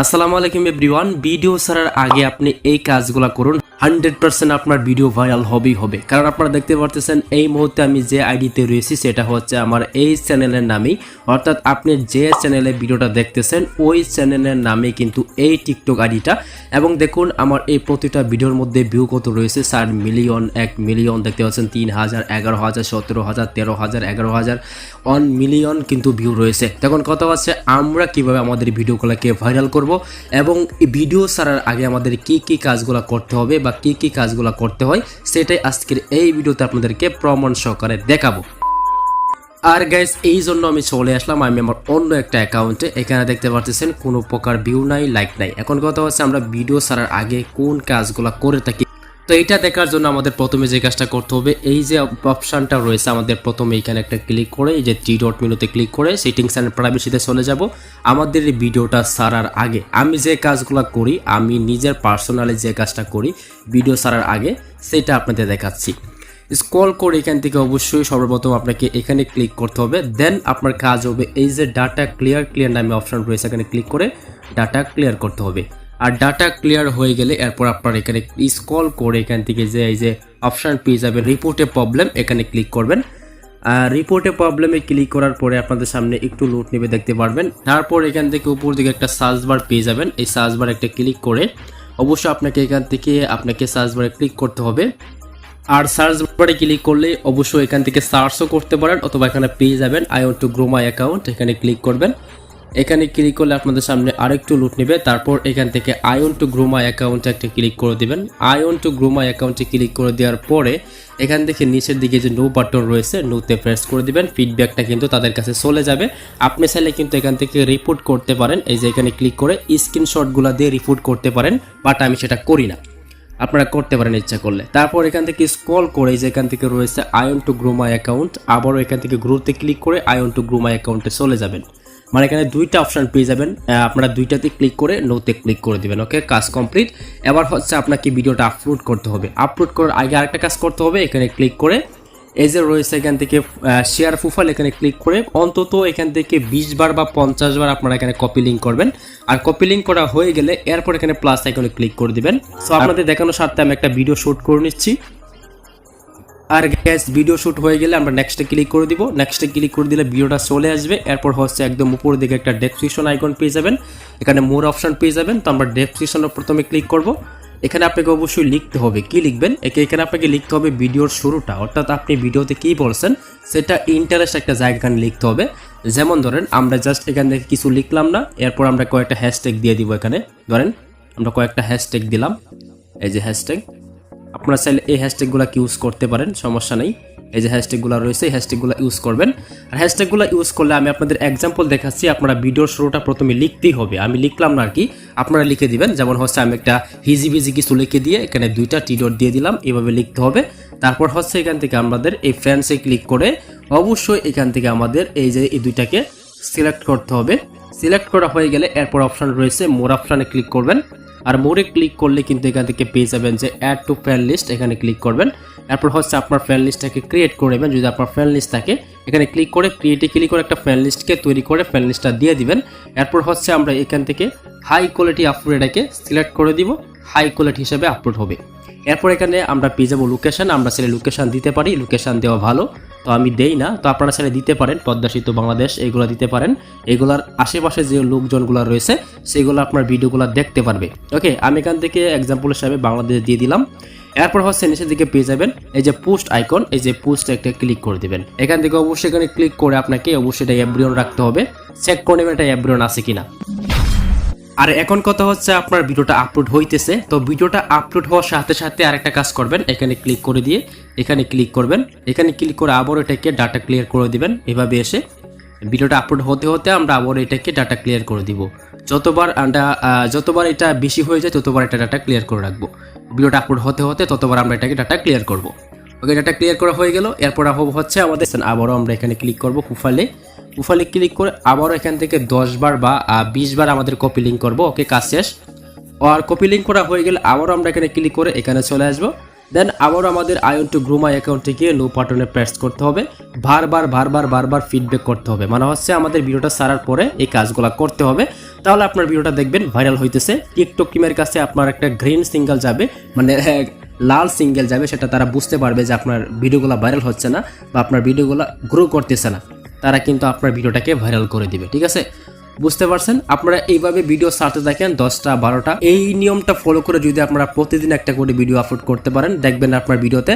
আসসালামু আলাইকুম everyone. Video সারার আগে আপনি এই কাজগুলো করুন। হান্ড্রেড পার্সেন্ট আপনার ভিডিও ভাইরাল হবেই হবে। কারণ আপনারা দেখতে পারতেছেন, এই মুহূর্তে আমি যে আইডিতে রয়েছি, সেটা হচ্ছে আমার এই চ্যানেলের নামেই। অর্থাৎ আপনি যে চ্যানেলে ভিডিওটা দেখতেছেন, ওই চ্যানেলের নামে কিন্তু এই টিকটক আইডিটা। এবং দেখুন, আমার এই প্রতিটা ভিডিওর মধ্যে ভিউ কত রয়েছে। চার মিলিয়ন এক মিলিয়ন দেখতে পাচ্ছেন, তিন হাজার, এগারো হাজার, সতেরো হাজার, তেরো হাজার, এগারো হাজার ওয়ান মিলিয়ন কিন্তু ভিউ রয়েছে। তখন কথা হচ্ছে আমরা কীভাবে আমাদের ভিডিওগুলোকে ভাইরাল করব এবং ভিডিও ছাড়ার আগে আমাদের কি কি কাজগুলো করতে হবে বা কি কি কাজগুলো করতে হয়, সেটাই আজকের এই ভিডিওতে আপনাদেরকে প্রমাণ সহকারে দেখাবো। আর গাইস এই জন্য আমি চলে আসলাম, আমি আমার অন্য একটা অ্যাকাউন্টে এখানে দেখতে পারতেছেন, কোনো প্রকার ভিউ নাই লাইক নাই। এখন কথা হচ্ছে আমরা ভিডিও ছাড়ার আগে কোন কাজগুলো করে থাকি। তো এটা দেখার জন্য আমাদের প্রথমে যে কাজটা করতে হবে, এই যে অপশানটা রয়েছে, আমাদের প্রথমে এখানে একটা ক্লিক করে, এই যে থ্রি ডট মেনুতে ক্লিক করে সেটিংস অ্যান্ড প্রাইভেসিতে চলে যাব। আমাদের এই ভিডিওটা সারার আগে, আমি যে কাজগুলো করি, আমি নিজের পার্সোনালি যে কাজটা করি ভিডিও সারার আগে, সেটা আপনাদের দেখাচ্ছি। স্ক্রল করে এখান থেকে অবশ্যই সর্বপ্রথম আপনাকে এখানে ক্লিক করতে হবে দেন আপনার কাজ হবে এই যে ডাটা ক্লিয়ার ক্লিয়ার নামে অপশন রয়েছে, এখানে ক্লিক করে ডাটা ক্লিয়ার করতে হবে। আর ডাটা ক্লিয়ার হয়ে গেলে এরপর আপনার এখানে স্ক্রল করে এখান থেকে যে এই যে অপশান পেয়ে যাবেন রিপোর্টে প্রবলেম এখানে ক্লিক করবেন। আর রিপোর্টে প্রবলেমে ক্লিক করার পরে আপনাদের সামনে একটু লোড নেবে দেখতে পারবেন। তারপর এখান থেকে উপর দিকে একটা সার্চ বার পেয়ে যাবেন। এই সার্চ বার একটা ক্লিক করে অবশ্যই আপনাকে এখান থেকে আপনাকে সার্চ বারে ক্লিক করতে হবে। আর সার্চ বারে ক্লিক করলে অবশ্যই এখান থেকে সার্চও করতে পারেন অথবা এখানে পেয়ে যাবেন I want to grow my account এখানে ক্লিক করবেন। এখানে ক্লিক করলে আপনাদের সামনে আরেকটু লুট নেবে। তারপর এখান থেকে আই ওয়ান্ট টু গ্রুমা অ্যাকাউন্টে একটা ক্লিক করে দিবেন। আই ওয়ান্ট টু গ্রুমা অ্যাকাউন্টে ক্লিক করে দেওয়ার পরে এখান থেকে নিচের দিকে যে নো বাটন রয়েছে নোতে প্রেস করে দিবেন। ফিডব্যাকটা কিন্তু তাদের কাছে চলে যাবে। আপনি চাইলে কিন্তু এখান থেকে রিপোর্ট করতে পারেন। এই যে এখানে ক্লিক করে স্ক্রিনশটগুলো দিয়ে রিপোর্ট করতে পারেন বাট আমি সেটা করি না। আপনারা করতে পারেন ইচ্ছা করলে। তারপর এখান থেকে স্ক্রল করে যে এখান থেকে রয়েছে আয়ন টু গ্রুমা অ্যাকাউন্ট আবারও এখান থেকে গ্রোতে ক্লিক করে I want to grow my অ্যাকাউন্টে চলে যাবেন। মানে এখানে দুইটা অপশন পেয়ে যাবেন। আপনারা দুইটাতে ক্লিক করে নোতে ক্লিক করে দিবেন ওকে কাজ কমপ্লিট এবার হচ্ছে আপনাকে ভিডিওটা আপলোড করতে হবে। আপলোড করার আগে আরেকটা কাজ করতে হবে এখানে ক্লিক করে এই যে রয়েছে এখান থেকে শেয়ার প্রোফাইল এখানে ক্লিক করে অন্তত এখান থেকে বিশ বার বা পঞ্চাশ বার আপনারা এখানে কপি লিঙ্ক করবেন। আর কপি লিঙ্ক করা হয়ে গেলে এরপর এখানে প্লাস আইকনে ক্লিক করে দিবেন। সো আপনাদের দেখানোর স্বার্থে আমি একটা ভিডিও শুট করে নিচ্ছি। আর গ্যাস ভিডিও শুট হয়ে গেলে আমরা নেক্সটে ক্লিক করে দিব। নেক্সটে ক্লিক করে দিলে ভিডিওটা চলে আসবে। এরপর হচ্ছে একদম উপর দিকে একটা ডেসক্রিপশন আইকন পেয়ে যাবেন। এখানে মোর অপশন পেয়ে যাবেন। তো আমরা ডেসক্রিপশনে প্রথমে ক্লিক করব। এখানে আপনাকে অবশ্যই লিখতে হবে। কি লিখবেন? একে এখানে আপনাকে লিখতে হবে ভিডিওর শুরুটা। অর্থাৎ আপনি ভিডিওতে কি বলছেন, সেটা ইন্টারেস্ট একটা জায়গা এখানে লিখতে হবে। যেমন ধরেন, আমরা জাস্ট এখান থেকে কিছু লিখলাম না। এরপর আমরা কয়েকটা হ্যাশট্যাগ দিয়ে দিব এখানে। ধরেন, আমরা কয়েকটা হ্যাশট্যাগ দিলাম। এই যে হ্যাশট্যাগ আপনারা চাইলে এই হ্যাশট্যাগুলো ইউজ করতে পারেন? সমস্যা নেই। এই যে হ্যাশট্যাগুলো রয়েছে, এই হ্যাশট্যাগুলো ইউজ করবেন। আর হ্যাশট্যাগুলো ইউজ করলে আমি আপনাদের এক্সাম্পল দেখাচ্ছি, আপনারা ভিডিওর শুরুটা প্রথমে লিখতেই হবে। আমি লিখলাম না আর কি আপনারা লিখে দিবেন। যেমন হচ্ছে আমি একটা হিজি বিজি কিছু লিখে দিয়ে এখানে দুইটা টি ডট দিয়ে দিলাম, এভাবে লিখতে হবে। তারপর হচ্ছে এখান থেকে আমাদের এই ফ্রেন্ডসে ক্লিক করে অবশ্যই এখান থেকে আমাদের এই যে এই দুইটাকে সিলেক্ট করতে হবে। সিলেক্ট করা হয়ে গেলে এরপর অপশন রয়েছে মোর অপশানে ক্লিক করবেন। আর মোড়ে ক্লিক করলে কিন্তু এখান থেকে পেয়ে যাবেন যে অ্যাড টু ফ্রেন্ড লিস্ট এখানে ক্লিক করবেন। এরপর হচ্ছে আপনার ফ্রেন্ড লিস্টটাকে ক্রিয়েট করে নেবেন। যদি আপনার ফ্রেন্ড লিস্ট থাকে, এখানে ক্লিক করে ক্রিয়েটে ক্লিক করে একটা ফ্রেন্ড লিস্টকে তৈরি করে ফ্রেন্ড লিস্টটা দিয়ে দিবেন। এরপর হচ্ছে আমরা এখান থেকে হাই কোয়ালিটি আপলোড এটাকে সিলেক্ট করে দিব। হাই কোয়ালিটি হিসেবে আপলোড হবে। এরপর এখানে আমরা পেয়ে যাব লোকেশন আমরা সেটা লোকেশন দিতে পারি। লোকেশন দেওয়া ভালো। তো আমি দেই না। তো আপনারা সেটা দিতে পারেন। পদ্মা সেতু বাংলাদেশ এইগুলো দিতে পারেন। এগুলার আশেপাশে যে লোকজনগুলো রয়েছে সেগুলো আপনার ভিডিওগুলো দেখতে পারবে। ওকে আমি এখান থেকে এক্সাম্পল হিসাবে বাংলাদেশ দিয়ে দিলাম। এরপর হচ্ছে নিচের দিকে পেয়ে যাবেন এই যে পোস্ট আইকন এই যে পোস্ট একটা ক্লিক করে দিবেন। এখান থেকে অবশ্যই এখানে ক্লিক করে আপনাকে অবশ্যই এটা অ্যাব্রিয়ন রাখতে হবে। চেক করে নেবেন এটা অ্যাব্রিয়ন আছে কিনা। আর এখন কথা হচ্ছে আপনার ভিডিওটা আপলোড হইতেছে। তো ভিডিওটা আপলোড হওয়ার সাথে সাথে আরেকটা কাজ করবেন। এখানে ক্লিক করে দিয়ে এখানে ক্লিক করবেন। এখানে ক্লিক করে আবার এটাকে ডাটা ক্লিয়ার করে দিবেন। এভাবে এসে ভিডিওটা আপলোড হতে হতে আমরা আবার এটাকে ডাটা ক্লিয়ার করে দিব। যতবার আমরা যতবার এটা বেশি হয়ে যায়, ততবার এটা ডাটা ক্লিয়ার করে রাখব। ভিডিওটা আপলোড হতে হতে ততবার আমরা এটাকে ডাটা ক্লিয়ার করব। ওকে ডাটা ক্লিয়ার করা হয়ে গেল। এরপর হচ্ছে আমাদের আবারও আমরা এখানে ক্লিক করব প্রোফাইলে প্রোফাইলে ক্লিক করে আবারও এখান থেকে দশ বার বা বিশ বার আমাদের কপি লিঙ্ক করব। ওকে কাজ শেষ। আর কপি লিঙ্ক করা হয়ে গেলে আবারও আমরা এখানে ক্লিক করে এখানে চলে আসব। দেন আবার আমাদের আয়ন টু গ্রুমাই অ্যাকাউন্টে গিয়ে নো বাটনে প্রেস করতে হবে। বারবার বারবার বারবার ফিডব্যাক করতে হবে। মানে হচ্ছে আমাদের ভিডিওটা সারার পরে এই কাজগুলো করতে হবে। তাহলে আপনার ভিডিওটা দেখবেন ভাইরাল হইতেছে। টিকটক টিমের কাছে আপনার একটা গ্রিন সিঙ্গেল যাবে। মানে হ্যাঁ, লাল সিঙ্গেল যাবে। সেটা তারা বুঝতে পারবে যে আপনার ভিডিওগুলো ভাইরাল হচ্ছে না বা আপনার ভিডিওগুলো গ্রো করতেছে না। তারা কিন্তু আপনার ভিডিওটাকে ভাইরাল করে দিবে। ঠিক আছে? বুঝতে পারছেন? আপনারা এইভাবে ভিডিও সারতে থাকেন, দশটা, বারোটা। এই নিয়মটা ফলো করে যদি আপনারা প্রতিদিন একটা করে ভিডিও আপলোড করতে পারেন, দেখবেন আপনার ভিডিওতে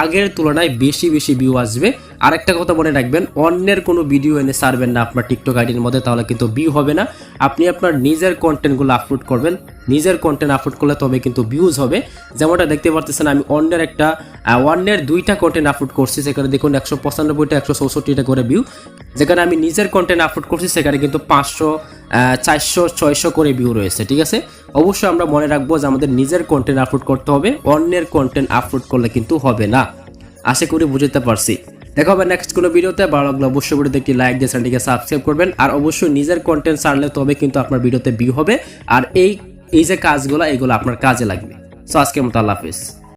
আগের তুলনায় বেশি বেশি ভিউ আসবে। আরেকটা কথা মনে রাখবেন, অন্যের কোনো ভিডিও এনে সারবেন না আপনার টিকটক আইডির মধ্যে, তাহলে কিন্তু ভিউ হবে না। আপনি আপনার নিজের কন্টেন্টগুলো আপলোড করবেন, নিজের কন্টেন্ট আপলোড করলে তবে কিন্তু ভিউজ হবে। যেমনটা দেখতে পারতেছেন, আমি অন্যের একটা অন্যের দুইটা কন্টেন্ট আপলোড করছি, সেখানে দেখুন একশো পঁচানব্বইটা, একশো চৌষট্টিটা করে ভিউ যেখানে আমি নিজের কন্টেন্ট আপলোড করছি, সেখানে কিন্তু পাঁচশো চারশো ছয়শো করে ভিউ রয়েছে, ঠিক আছে? অবশ্যই আমরা মনে রাখব যে আমাদের নিজের কন্টেন্ট আপলোড করতে হবে, অন্যের কন্টেন্ট আপলোড করলে কিন্তু হবে না। আশা করি বুঝতে পারছি। দেখা হবে নেক্সট কোনো ভিডিওতে ভালো লাগলে অবশ্যই ভিডিওতে একটি লাইক দিয়ে চ্যানেলটিকে সাবস্ক্রাইব করবেন। আর অবশ্যই নিজের কন্টেন্ট ছাড়লে তবে কিন্তু আপনার ভিডিওতে ভিউ হবে। আর এই এই যে কাজগুলো, এগুলো আপনার কাজে লাগবে। সো আজকের মতো আল্লাহ হাফিজ।